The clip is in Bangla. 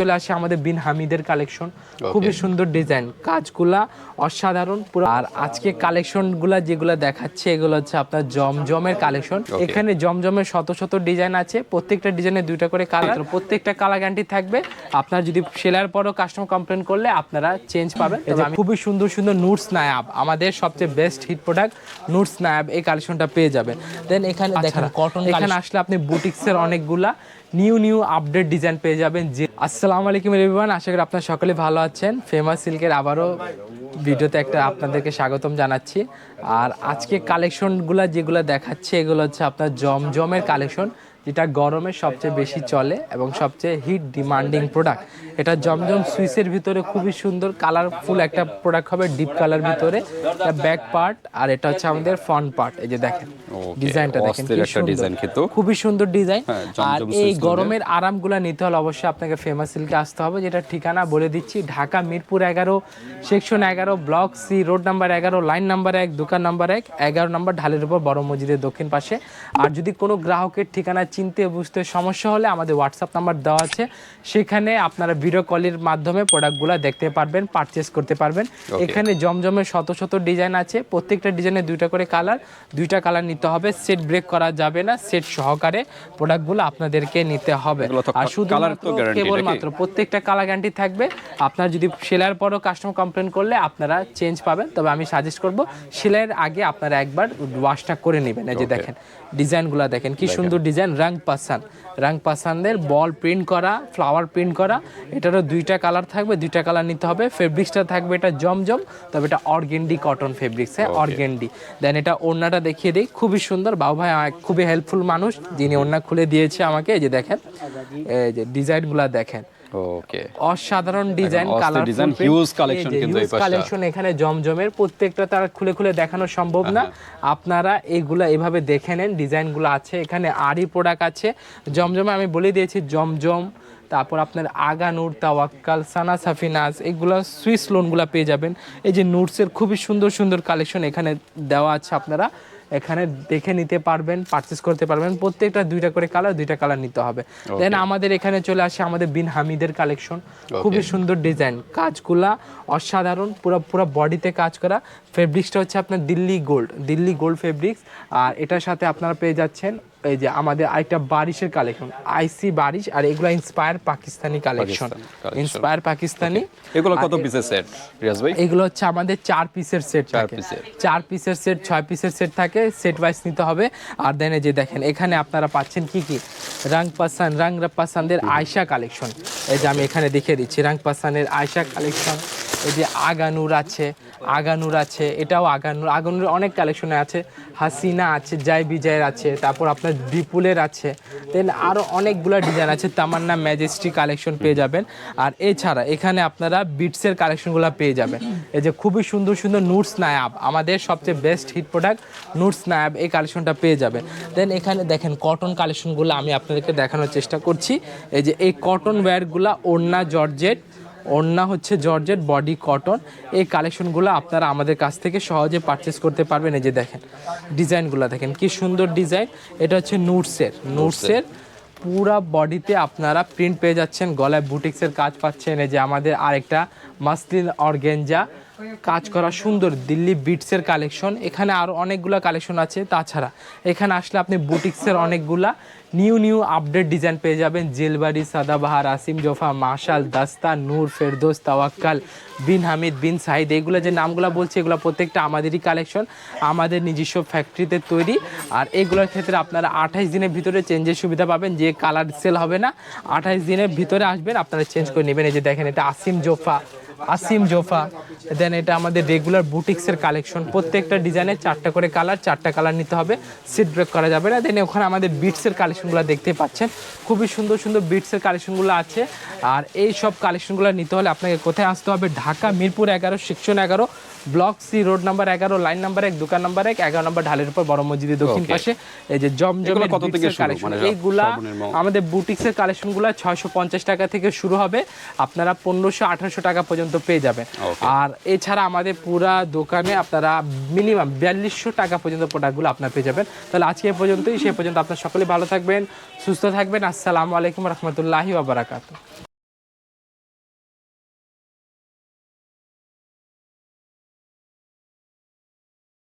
চলে আসে আমাদের বিন হামিদের কালেকশন খুবই সুন্দর ডিজাইন কাজগুলা অসাধারণ পুরো। আর আজকে কালেকশনগুলা যেগুলো দেখাচ্ছে এগুলো হচ্ছে আপনার জমজমের কালেকশন এখানে জমজমের শত শত ডিজাইন আছে। প্রত্যেকটা ডিজাইনে দুইটা করে কালার প্রত্যেকটা কালার গ্যারান্টি থাকবে। আপনার যদি সেলার পরও কাস্টমার কমপ্লেন করলে আপনারা চেঞ্জ পাবেন। আমি খুবই সুন্দর সুন্দর নুটস নায়াব আমাদের সবচেয়ে বেস্ট হিট প্রোডাক্ট নুটস নায়াব এই কালেকশনটা পেয়ে যাবেন। দেন এখানে দেখেন কটন এখানে আসলে আপনি বুটিক্সের অনেকগুলা নিউ নিউ আপডেট ডিজাইন পেয়ে যাবেন। যে আসসালামু আলাইকুম এভরিওয়ান আশা করি আপনারা সকলে ভালো আছেন। ফেমাস সিল্কের আবারও ভিডিওতে একটা আপনাদেরকে স্বাগতম জানাচ্ছি। আর আজকে কালেকশনগুলো যেগুলো দেখাচ্ছে, এগুলো হচ্ছে আপনার জমজমের কালেকশন যেটা গরমে সবচেয়ে বেশি চলে এবং সবচেয়ে হিট ডিমান্ডিং প্রোডাক্ট এটা জমজম সুইসের ভিতরে খুবই সুন্দর কালারফুল একটা প্রোডাক্ট হবে ডিপ কালার ভিতরে। ব্যাক পার্ট আর এটা হচ্ছে আমাদের ফ্রন্ট পার্ট এই যে দেখেন। ডিজাইনটা দেখেন অস্থির কি সুন্দর। design কিন্তু। খুবই সুন্দর ডিজাইন। হ্যাঁ, আর এই গরমের আরামগুলো নিতে হলে অবশ্যই আপনাকে ফেমাস সিল্কে আসতে হবে যেটা ঠিকানা বলে দিচ্ছি ঢাকা মিরপুর এগারো সেকশন এগারো ব্লক সি রোড নাম্বার এগারো লাইন নাম্বার এক দোকান নাম্বার এক এগারো নাম্বার ঢালের উপর বড় মসজিদের দক্ষিণ পাশে। আর যদি কোনো গ্রাহকের ঠিকানা চিনতে বুঝতে সমস্যা হলে আমাদের হোয়াটসঅ্যাপ নাম্বার দেওয়া আছে। সেখানে আপনারা ভিডিও কলের মাধ্যমে প্রোডাক্টগুলো দেখতে পারবেন পারচেস করতে পারবেন। এখানে জমজমের শত শত ডিজাইন আছে। প্রত্যেকটা ডিজাইনে দুইটা করে কালার দুইটা কালার নিতে হবে। সেট ব্রেক করা যাবে না। সেট সহকারে প্রোডাক্টগুলো আপনাদেরকে নিতে হবে। আর guarantee কেবলমাত্র প্রত্যেকটা কালার গ্যারান্টি থাকবে। আপনার যদি সেলাইয়ের পরও কাস্টমার কমপ্লেন করলে আপনারা চেঞ্জ পাবেন। তবে আমি সাজেস্ট করব সেলাইয়ের আগে আপনারা একবার ওয়াশটা করে নেবেন। এই যে. দেখেন ডিজাইনগুলো দেখেন। কি সুন্দর ডিজাইন রাং পাসান। রাং পাসানদের বল প্রিন্ট করা ফ্লাওয়ার প্রিন্ট করা এটারও দুইটা কালার থাকবে দুইটা কালার নিতে হবে। ফেব্রিক্সটা থাকবে এটা জমজম তবে এটা অর্গেন্ডি কটন ফেব্রিক্স হ্যাঁ অর্গেন্ডি দেন এটা ওড়নাটা দেখিয়ে দিই খুবই সুন্দর। বাবু ভাই খুবই হেল্পফুল মানুষ যিনি ওড়না খুলে দিয়েছে আমাকে এই যে দেখেন এই যে ডিজাইনগুলো দেখেন। ওকে। অসাধারণ design colour design, huge collection কিন্তু এই। কালেকশন এখানে জমজমের প্রত্যেকটা তার খুলে খুলে দেখানো সম্ভব না। আপনারা এইগুলা এভাবে দেখে নেন ডিজাইনগুলো আছে এখানে আরই প্রোডাক্ট আছে। জমজমে আমি বলে দিয়েছি জমজম তারপর আপনার আগা নূর তাওয়াক্কাল সানা সাফিনাজ এগুলো সুইস লোনগুলো পেয়ে যাবেন। এই যে নুটসের খুবই সুন্দর সুন্দর কালেকশন এখানে দেওয়া আছে আপনারা। এখানে দেখে নিতে পারবেন পারচেস করতে পারবেন। প্রত্যেকটা দুইটা করে কালার দুইটা কালার নিতে হবে। দেন আমাদের এখানে চলে আসে আমাদের বিন হামিদের কালেকশন খুবই সুন্দর ডিজাইন কাজগুলা অসাধারণ পুরো পুরো বডিতে কাজ করা। ফেব্রিক্সটা হচ্ছে আপনার Delhi gold Delhi gold fabrics আর এটার সাথে আপনারা পেয়ে যাচ্ছেন এই যে আমাদের আরেকটা বারিশের কালেকশন আইসি বারিশ আর এগুলো inspire Pakistani collection inspire Pakistani. এগুলো কত পিসের সেট রিয়াজ ভাই? এগুলো হচ্ছে আমাদের চার পিসের সেট থাকে। পিসের। চার পিসের সেট ছয় পিসের সেট থাকে সেট ওয়াইজ নিতে হবে। আর দেন যে দেখেন এখানে আপনারা পাচ্ছেন কি কি? রং পাসান রং পাসানদের আয়শা কালেকশন এই যে আমি এখানে দেখিয়ে দিচ্ছি রং পাসানের আয়শা কালেকশন এই যে আগানুর আছে আগানুর আছে এটাও আগানুর আগানুর অনেক কালেকশনে আছে। হাসিনা আছে, জয় বিজয়ের আছে, তারপর আপনার বিপুলের আছে দেন আরও অনেকগুলো ডিজাইন আছে, তামান্না ম্যাজেস্টি কালেকশন পেয়ে যাবেন। আর এছাড়া এখানে আপনারা বিটসের কালেকশনগুলো পেয়ে যাবেন। এই যে খুবই সুন্দর সুন্দর নুটস নায়াব আমাদের সবচেয়ে বেস্ট হিট প্রোডাক্ট নুটস নায়াব এই কালেকশনটা পেয়ে যাবেন। দেন এখানে দেখেন কটন কালেকশনগুলো আমি আপনাদেরকে দেখানোর চেষ্টা করছি। এই যে এই কটন ওয়্যারগুলো ওড়না জর্জেট ওড়না হচ্ছে জর্জেট বডি কটন। এই কালেকশনগুলো আপনারা আমাদের কাছ থেকে সহজে পারচেস করতে পারবেন। এই যে দেখেন, ডিজাইনগুলো দেখেন, কি সুন্দর ডিজাইন। এটা হচ্ছে নুটসের নুটসের পুরা বডিতে আপনারা প্রিন্ট পেয়ে যাচ্ছেন, গলায় বুটিক্সের কাজ পাচ্ছেন। এই যে আমাদের আরেকটা মাসলিন অর্গেঞ্জা। কাজ করা সুন্দর দিল্লি বিটসের কালেকশন এখানে আরও অনেকগুলো কালেকশন আছে। তাছাড়া এখানে আসলে আপনি বুটিক্সের অনেকগুলা নিউ নিউ আপডেট ডিজাইন পেয়ে যাবেন। জেলবাড়ি, সাদাবাহার, আসিম, জোফা, মাশাল, দাস্তা, নূর, ফেরদোস, তাওয়াক্কাল, বিন হামিদ, বিন সাহিদ এগুলো যে নামগুলো বলছি, এগুলো প্রত্যেকটা আমাদেরই কালেকশন আমাদের নিজস্ব ফ্যাক্টরিতে তৈরি। আর এগুলোর ক্ষেত্রে আপনারা আঠাইশ দিনের ভিতরে চেঞ্জের সুবিধা পাবেন, যে কালার সেল হবে না। আঠাইশ দিনের ভিতরে আসবেন, আপনারা চেঞ্জ করে নেবেন। এই যে দেখেন, এটা আসিম, জোফা আসিম জোফা দেন এটা আমাদের রেগুলার বুটিক্সের কালেকশন প্রত্যেকটা ডিজাইনের চারটা করে কালার চারটা কালার নিতে হবে সিট ব্রেক করা যাবে না। দেন ওখানে আমাদের বিটসের কালেকশনগুলো দেখতে পাচ্ছেন। খুবই সুন্দর সুন্দর বিটসের কালেকশনগুলো আছে। আর এই সব কালেকশনগুলো নিতে হলে আপনাকে কোথায় আসতে হবে? ঢাকা মিরপুর এগারো সেকশন এগারো ব্লক সি রোড নাম্বার এগারো লাইন নাম্বার এক দোকান নাম্বার এক এগারো নাম্বার ঢালের উপর বড় মসজিদের দক্ষিণ পাশে। এই যে জমজমের এগুলো কত থেকে? কালেকশন মানে এইগুলা? আমাদের বুটিক্সের কালেকশনগুলো ছয়শো পঞ্চাশ টাকা থেকে শুরু হবে। আপনারা পনেরোশো আঠারোশো টাকা পর্যন্ত পেয়ে যাবেন। আর এছাড়া আমাদের পুরা দোকানে আপনারা মিনিমাম বিয়াল্লিশশো টাকা পর্যন্ত প্রোডাক্টগুলো আপনারা পেয়ে যাবেন। তাহলে আজকে পর্যন্তই। সে পর্যন্ত আপনার সকলে ভালো থাকবেন সুস্থ থাকবেন। আসসালামু আলাইকুম রহমতুল্লাহি বারাকাতু